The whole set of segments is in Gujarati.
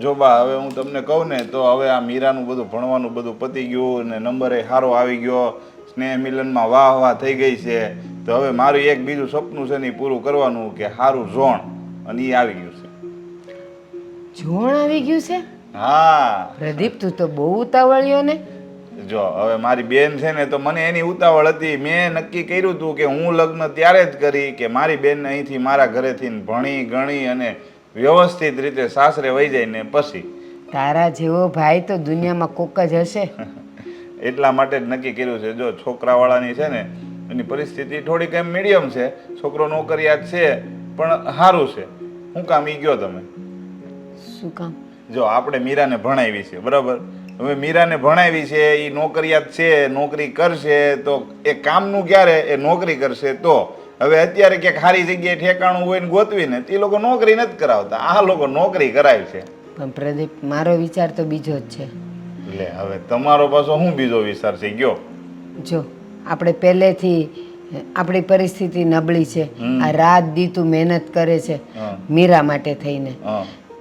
જો બા હવે હું તમને કહું ને તો હવે આ મીરાનું બધું ભણવાનું બધું પતી ગયું ને નંબરે સારો આવી ગયો. સ્નેહ મિલનમાં વાહ વાહ થઈ ગઈ છે. તો હવે મારું એક બીજું સપનું છે ને પૂરું કરવાનું કે સારું ઝોણ અને એ આવી ગયું છે. ઝોણ આવી ગયું છે? હા. પ્રદીપ તું તો બહુ ઉતાવળ્યો ને. જો હવે મારી બેન છે ને તો મને એની ઉતાવળ હતી. મેં નક્કી કર્યું હતું કે હું લગ્ન ત્યારે જ કરી કે મારી બેનને અહીંથી મારા ઘરેથી ભણી ગણી અને વ્યવસ્થિત રીતે સાસરે વહી જાય ને પછી. તારા જેવો ભાઈ તો દુનિયામાં કોક જ હશે. એટલા માટે જ નક્કી કર્યું છે. જો છોકરાવાળાની છે ને એની પરિસ્થિતિ થોડીક એમ મીડિયમ છે. છોકરો નોકરિયાત છે પણ સારું છે. હું કામ ઈ ગયો તમે? શું કામ? જો આપણે મીરાને ભણાવી છે બરાબર? હવે મીરાને ભણાવી છે એ નોકરિયાત છે નોકરી કરશે તો એ કામનું ક્યારે? એ નોકરી કરશે તો હવે અત્યારે ક્યાંક સારી જગ્યાએ ઠેકાણું હોય ને ગોતવીને એ લોકો નોકરી નથી કરાવતા. આ લોકો નોકરી કરાવે છે. પણ પ્રદીપ મારો વિચાર તો બીજો જ છે. એટલે હવે તમારો પાછો હું બીજો વિચાર છે? ગયો. જો આપણે પહેલેથી આપણી પરિસ્થિતિ નબળી છે. આ રાત દી તું મહેનત કરે છે મીરા માટે થઈને.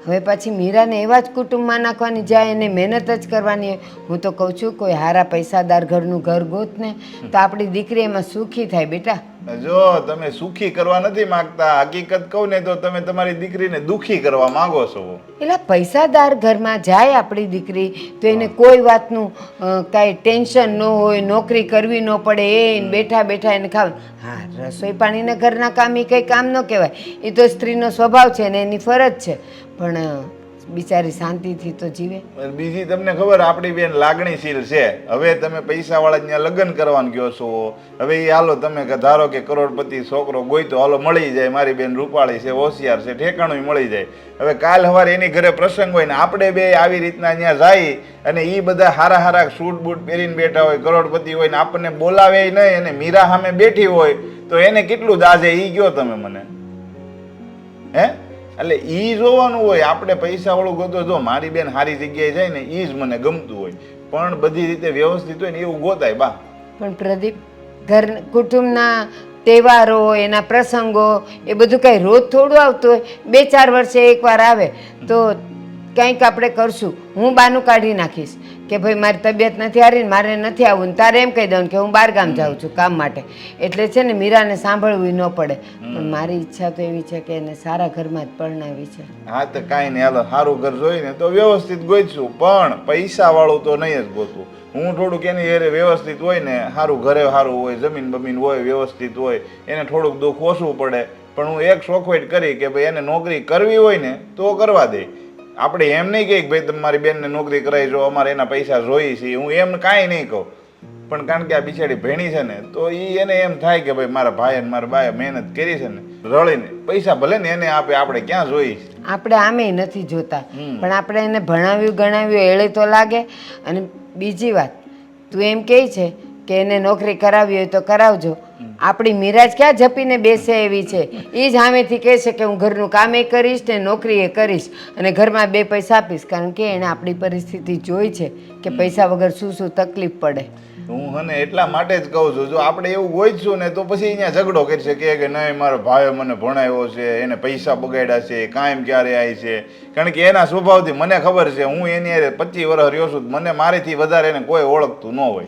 હવે પછી મીરાને એવા જ કુટુંબમાં નાખવાની જાય એને મહેનત જ કરવાની હું તો કહું છું કોઈ હારા પૈસાદાર ઘરનું ઘર ગોત ને તો આપણી દીકરી એમાં સુખી થાય બેટા. જો તમે સુખી કરવા નથી માંગતા હકીકત કહું ને તો તમે તમારી દીકરીને દુખી કરવા માંગો છો. એટલે પૈસાદાર ઘરમાં જાય આપણી દીકરી તો એને કોઈ વાતનું કાંઈ ટેન્શન ન હોય નોકરી કરવી ન પડે એ બેઠા બેઠા એને ખાવ. હા રસોઈ પાણીના ઘરના કામ એ કંઈ કામ ન કહેવાય. એ તો સ્ત્રીનો સ્વભાવ છે ને એની ફરજ છે. પણ બિચારી શાંતિથી તો જીવે. બીજી તમને ખબર, આપણી બેન લાગણીશીલ છે. હવે તમે પૈસાવાળા ત્યાં લગ્ન કરવાનું કહો છો. હવે એ હાલો તમે કે ધારો કે કરોડપતિ છોકરો ગોઈતો, હાલો મળી જાય. મારી બેન રૂપાળી છે, હોશિયાર છે ઠેકાણું મળી જાય. હવે કાલ સવારે એની ઘરે પ્રસંગ હોય ને આપણે બે આવી રીતના ત્યાં જાય અને એ બધા હારા હારા સૂટ બૂટ પહેરીને બેઠા હોય, કરોડપતિ હોય ને આપણને બોલાવે નહીં અને મીરા સામે બેઠી હોય, તો એને કેટલું દાજે એ કહો તમે મને? હે? એટલે એ જોવાનું હોય, આપણે પૈસા વાળું ગોતો જો મારી બેન સારી જગ્યાએ જાય ને એ જ મને ગમતું હોય. પણ બધી રીતે વ્યવસ્થિત હોય ને એવું ગોતાય, બા. પણ પ્રદીપ, ઘર કુટુંબના તહેવારો, એના પ્રસંગો, એ બધું કાંઈ રોજ થોડું આવતું હોય. બે ચાર વર્ષે એકવાર આવે તો કંઈક આપણે કરશું. હું બાનું કાઢી નાખીશ કે ભાઈ મારી તબિયત નથી હારી ને મારે નથી આવવું ને તારે એમ કહી દઉં કે હું બહાર ગામ જાઉં છું કામ માટે. એટલે છે ને મીરાને સાંભળવું ન પડે. પણ મારી ઈચ્છા તો એવી છે કે એને સારા ઘરમાં જ પરણાવી છે. હા તો કાંઈ નહીં હાલો સારું ઘર જોઈને તો વ્યવસ્થિત ગોઈશું. પણ પૈસા વાળું તો નહીં જ ગોતું. હું થોડુંક એની હેરે વ્યવસ્થિત હોય ને સારું ઘરે સારું હોય જમીન બમીન હોય વ્યવસ્થિત હોય એને થોડુંક દુઃખ ઓછું પડે. પણ હું એક શોખવેટ કરી કે ભાઈ એને નોકરી કરવી હોય ને તો કરવા દે. આપણે એમ નહીં કહે કે ભાઈ તમારી બેનને નોકરી કરાવી જો અમારે એના પૈસા જોઈએ છે. હું એમ કાંઈ નહીં કહું. પણ કારણ કે આ બિચારી ભેણી છે ને તો એ એને એમ થાય કે ભાઈ મારા ભાઈ અને મારા બાએ મહેનત કરી છે ને રળીને પૈસા ભલે ને એને આપે આપણે ક્યાં જોઈએ છે? આપણે આમેય નથી જોતા. પણ આપણે એને ભણાવ્યું ગણાવ્યું એળે તો લાગે. અને બીજી વાત તું એમ કહે છે કે એને નોકરી કરાવી હોય તો કરાવજો. આપણી મિરાજ ક્યાં જપીને બેસે એવી છે? એ જ સામેથી કહે છે કે હું ઘરનું કામ એ કરીશ ને નોકરી એ કરીશ અને ઘરમાં બે પૈસા આપીશ. કારણ કે એણે આપણી પરિસ્થિતિ જોઈ છે કે પૈસા વગર શું શું તકલીફ પડે. હું હને એટલા માટે જ કહું છું જો આપણે એવું ગોઈશું ને તો પછી અહીંયા ઝઘડો કરી શકીએ કે નહીં મારો ભાઈ મને ભણાવ્યો છે એને પૈસા બગાડ્યા છે કાયમ ક્યારે આવી છે? કારણ કે એના સ્વભાવથી મને ખબર છે હું એની અરે પચીસ વર્ષ રહ્યો છું મને મારીથી વધારે એને કોઈ ઓળખતું ન હોય.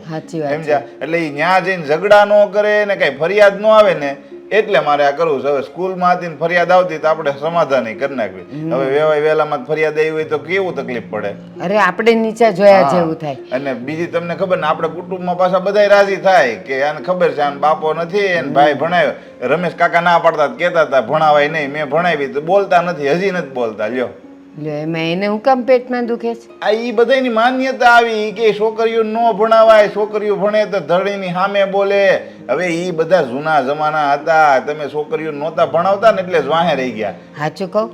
સમજ્યા? એટલે એ ન્યા જઈને ઝઘડા ન કરે ને કઈ ફરિયાદ ન આવે ને એટલે મારે આ કરવું છે. હવે સ્કૂલમાં હતી ફરિયાદ આવતી તો આપણે સમાધાન કરી નાખવી. હવે વેવાય વેલામાં ફરિયાદ આવી હોય તો કેવું તકલીફ પડે? અરે આપણે નીચે જોયા જેવું થાય. અને બીજી તમને ખબર ને આપણે કુટુંબમાં પાછા બધા રાજી થાય કે આને ખબર છે આને બાપો નથી એને ભાઈ ભણાવ્યો રમેશ કાકા ના પાડતા હતા, કહેતા હતા ભણાવાય નહીં મેં ભણાવી તો બોલતા નથી હજી નથી બોલતા લ્યો. લ્યો એમાં એને હું કામ પેટમાં દુખે છે? આ ઈ બધાની માન્યતા આવી કે છોકરીઓ ન ભણાવાય છોકરીઓ ભણે તો ધરણીની સામે બોલે. હવે ઈ બધા જૂના જમાના હતા તમે છોકરીઓ નહોતા ભણાવતા ને એટલે જ રહી ગયા. સાચું કહું?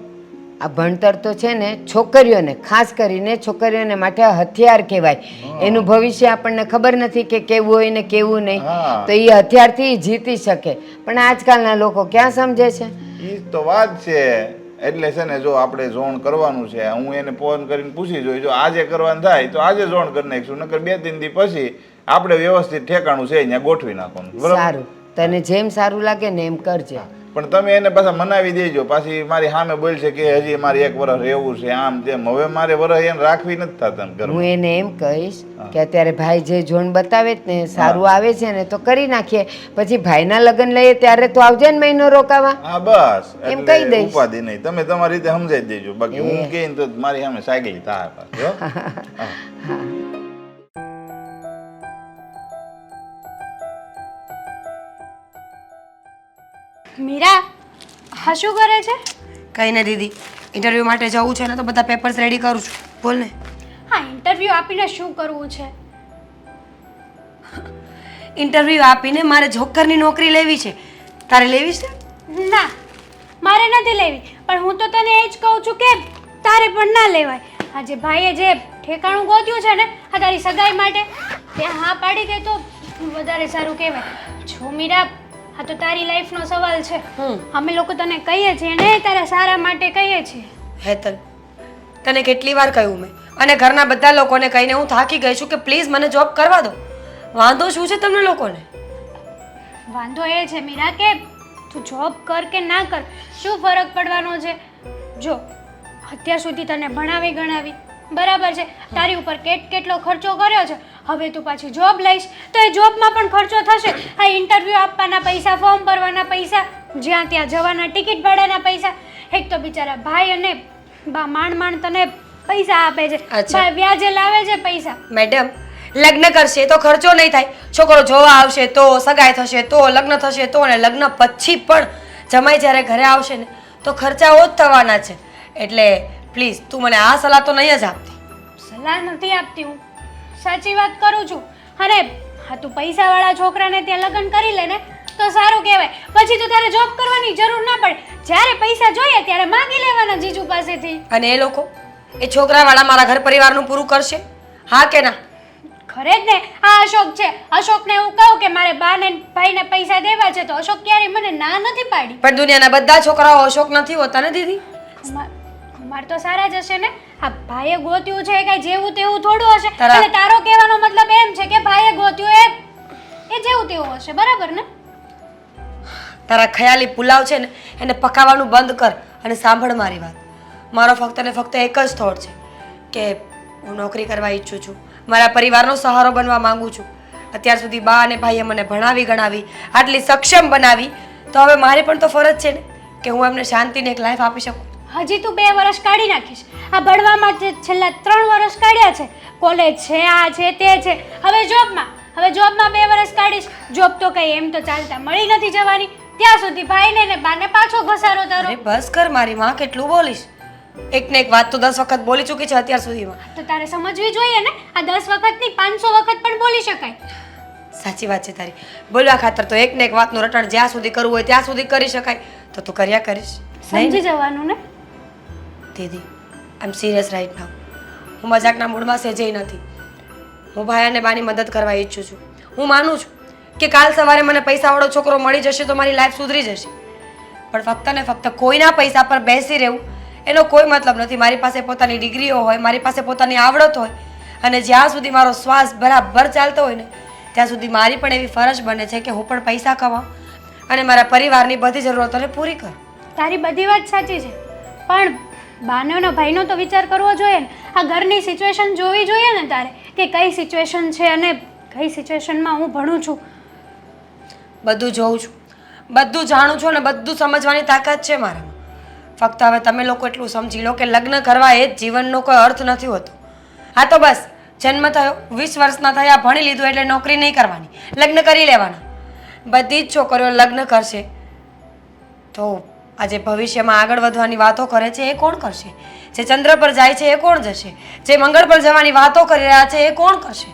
આ ભણતર તો છે ને છોકરીઓને ખાસ કરીને છોકરીઓને માટે હથિયાર કહેવાય. એનું ભવિષ્ય આપણને ખબર નથી કે કેવું હોય ને કેવું નહીં. તો એ હથિયારથી જીતી શકે. પણ આજકાલના લોકો ક્યાં સમજે છે? એ તો વાત છે. એટલે છે ને જો આપણે ઝોણ કરવાનું છે, હું એને ફોન કરીને પૂછી જોઈ જો આજે કરવાનું થાય તો આજે ઝોણ કરી નાખીશું, નકર બે ત્રણ દી પછી આપણે વ્યવસ્થિત ઠેકાણું છે અહીંયા ગોઠવી નાખવાનું. બરાબર? સારું. તને જેમ સારું લાગે ને એમ કરજે. પણ તમે એને પાછા મનાવી દેજો. પાછી મારી સામે બોલશે કે હજી મારે એક વર્ષ રહેવું છે આમ તેમ. હવે મારે વર્ષ એને રાખવી નથી થતા હું એને એમ કહીશ કે અત્યારે ભાઈ જે જોન બતાવે ને સારું આવે છે ને તો કરી નાખીએ. પછી ભાઈના લગ્ન લઈએ ત્યારે તો આવજે ને મહિનો રોકાવા. હા બસ. એમ કહી દઈશ. ઉપાધિ નહીં. તમે તમારી રીતે સમજાવી દેજો. બાકી હું કહીને તો મારી સામે સાયકલ થાય પાછી, મીરા હા શું કરે છે? કંઈ ને દીદી ઇન્ટરવ્યૂ માટે જવું છે ને તો બધા પેપર્સ રેડી કરું છું. બોલ ને. હા ઇન્ટરવ્યૂ આપીને શું કરવું છે? ઇન્ટરવ્યૂ આપીને મારે જોકરની નોકરી લેવી છે. તારે લેવી છે? ના મારે નથી લેવી. પણ હું તો તને એ જ કહું છું કે તારે પણ ના લેવાય. આજે ભાઈએ જે ઠેકાણું ગોત્યું છે ને આ તારી સગાઈ માટે ત્યાં હા પાડી દે તો વધારે સારું કહેવાય. જો મીરા આ તો તારી લાઈફનો સવાલ છે. હમ. અમે લોકો તને કહીએ છીએ ને તારા સારા માટે કહીએ છીએ. હેતલ તને કેટલી વાર કહ્યું મેં? અને ઘરના બધા લોકોને કહીને હું થાકી ગઈ છું કે પ્લીઝ મને જોબ કરવા દો. વાંધો શું છે તમને લોકોને? વાંધો એ છે મીરા કે તું જોબ કર કે ના કર શું ફરક પડવાનો છે? જો અત્યાર સુધી તને ભણાવી ગણાવી બરાબર છે. તારી ઉપર કેટ કેટલો ખર્ચો કર્યો છે? હવે તું પાછી જોબ લઈશ. તો એ જોબમાં પણ ખર્ચો થશે. આ ઇન્ટરવ્યૂ આપવાના પૈસા ફોર્મ ભરવાના પૈસા જ્યાં ત્યાં જવાના ટિકિટ ભાડાના પૈસા. એક તો બિચારા ભાઈ અને બા માંડ માંડ તને પૈસા આપે છે. વ્યાજે લાવે છે પૈસા. મેડમ લગ્ન કરશે તો ખર્ચો નહીં થાય. છોકરો જોવા આવશે તો સગાઈ થશે તો લગ્ન થશે તો અને લગ્ન પછી પણ જમાઈ જ્યારે ઘરે આવશે ને તો ખર્ચાઓ જ થવાના છે. એટલે પ્લીઝ તું મને આ સલાહ તો નહીં જ આપતી. સલાહ નથી આપતી હું. સાચી વાત કરું છું. અરે હા તું પૈસાવાળા છોકરાને ત્યાં લગ્ન કરી લે ને તો સારું કહેવાય. પછી તો તારે જોબ કરવાની જરૂર ના પડે. જ્યારે પૈસા જોઈએ ત્યારે માંગી લેવાના જીજુ પાસેથી. અને એ લોકો એ છોકરાવાળા મારા ઘર પરિવારનું પૂરું કરશે? હા કે ના? ખરે જ ને. આ અશોક છે. અશોકને હું કહું કે મારે બાને ને ભાઈને પૈસા દેવા છે તો અશોક ક્યારેય મને ના નથી પાડી. પણ દુનિયાના બધા છોકરાઓ અશોક નથી હોતા ને દીદી? કુમાર તો સારા જ હશે ને? આ ભાઈએ ગોત્યું છે કઈ જેવું તેવું થોડું હશે. તારા- એટલે તારો કહેવાનો મતલબ એમ છે કે ભાઈએ ગોત્યું એ એ જેવું તેવું હશે બરાબર ને? તારા ખયાલી પુલાવ છે ને એને પકાવવાનું બંધ કર અને સાંભળ મારી વાત. મારો ફક્ત ને ફક્ત એક જ થોટ છે કે હું નોકરી કરવા ઈચ્છું છું. મારા પરિવારનો સહારો બનવા માંગુ છું. અત્યાર સુધી બા અને ભાઈએ મને ભણાવી ગણાવી આટલી સક્ષમ બનાવી. તો હવે મારી પણ તો ફરજ છે ને કે હું એમને શાંતિની એક લાઈફ આપી શકું. હજી તું બે વર્ષ કાઢી નાખીશ. આ ભણવામાં જે છેલ્લા ત્રણ વર્ષ કાઢ્યા છે કોલેજ છે આ છે તે છે. હવે જોબમાં હવે જોબમાં બે વર્ષ કાઢીશ. જોબ તો કઈ એમ તો ચાલતા મળી નથી જવાની. ત્યાં સુધી ભાઈને ને બાને પાછો ઘસારો તારો બસ કર મારી માં કેટલું બોલીશ. એક ને એક વાત તો દસ વખત બોલી ચૂકી છે અત્યાર સુધીમાં. તો તારે સમજવી જોઈએ ને? આ દસ વખતની પાંચસો વખત પણ બોલી શકાય. સાચી વાત છે તારી. બોલવા ખાતર તો એક ને એક વાતનું રટણ જ્યાં સુધી કરવું હોય ત્યાં સુધી કરી શકાય. તો તું કર્યા કરીશ. સમજી જવાનું ને? દીદી. આઈ એમ સિરિયસ રાઈટ નાવ હું મજાકના મૂડમાં સેજેય નથી. હું ભાઈ અને બાની મદદ કરવા ઈચ્છું છું. હું માનું છું કે કાલ સવારે મને પૈસાવાળો છોકરો મળી જશે તો મારી લાઈફ સુધરી જશે. પણ ફક્ત ને ફક્ત કોઈના પૈસા પર બેસી રહેવું, એનો કોઈ મતલબ નથી. મારી પાસે પોતાની ડિગ્રીઓ હોય, મારી પાસે પોતાની આવડત હોય, અને જ્યાં સુધી મારો શ્વાસ બરાબર ચાલતો હોય ને, ત્યાં સુધી મારી પણ એવી ફરજ બને છે કે હું પણ પૈસા કમાઉં અને મારા પરિવારની બધી જરૂરતોને પૂરી કરું. તારી બધી વાત સાચી છે. પણ બાનો ભાઈનો તો વિચાર કરવો જોઈએ ને. આ ઘરની સિચ્યુએશન જોવી જોઈએ ને તારે? કે કઈ સિચ્યુએશન છે અને કઈ સિચ્યુએશનમાં હું ભણું છું? બધું જોઉં છું. બધું જાણું છું અને બધું સમજવાની તાકાત છે મારામાં. ફક્ત હવે તમે લોકો એટલું સમજી લો કે લગ્ન કરવા એ જ જીવનનો કોઈ અર્થ નથી હોતો. હા તો બસ, જન્મ થયો, વીસ વર્ષના થયા, ભણી લીધું એટલે નોકરી નહીં કરવાની. લગ્ન કરી લેવાના. બધી જ છોકરીઓ લગ્ન કરશે. તો આજે ભવિષ્યમાં આગળ વધવાની વાતો કરે છે એ કોણ કરશે? જે ચંદ્ર પર જાય છે એ કોણ જશે? જે મંગળ પર જવાની વાતો કરી રહ્યા છે એ કોણ કરશે?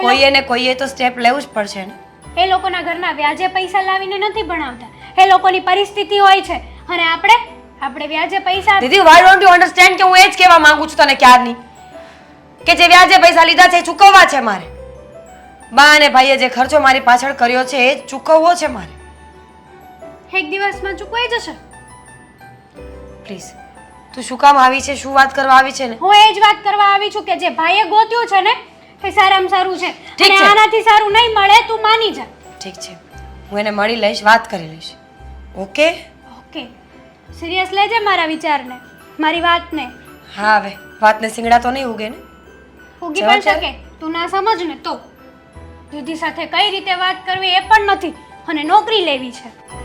કોઈએ ને કોઈએ તો સ્ટેપ લેવું જ પડશે ને. એ લોકોના ઘરના વ્યાજે પૈસા લાવીને નથી ભણાવતા. એ લોકોની પરિસ્થિતિ હોય છે. અને આપણે આપણે વ્યાજે પૈસા દીદી વાય ડોન્ટ યુ અન્ડરસ્ટેન્ડ કે હું એ જ કહેવા માંગુ છું તને ક્યારની? કે જે વ્યાજે પૈસા લીધા છે એ ચૂકવવા છે મારે. બા અને ભાઈએ જે ખર્ચો મારી પાછળ કર્યો છે એ ચૂકવવો છે મારે. એક દિવસમાં ચૂકવાઈ જશે. પ્લીઝ તું શું કામ આવી છે? શું વાત કરવા આવી છે ને? હું એ જ વાત કરવા આવી છું કે જે ભાઈએ ગોત્યું છે ને એ સારામાં સારું છે. અને આનાથી સારું નહીં મળે તું માની જા. ઠીક છે. હું એને મળી લઈશ વાત કરી લઈશ. Okay okay. સિરિયસ લેજે મારા વિચારને મારી વાતને. હા હવે. વાતને સિંગડા તો નહીં ઉગે ને? ઉગી પણ શકે. તું ના સમજ ને તો. દીદી સાથે કઈ રીતે વાત કરવી એ પણ નથી. અને નોકરી લેવી છે.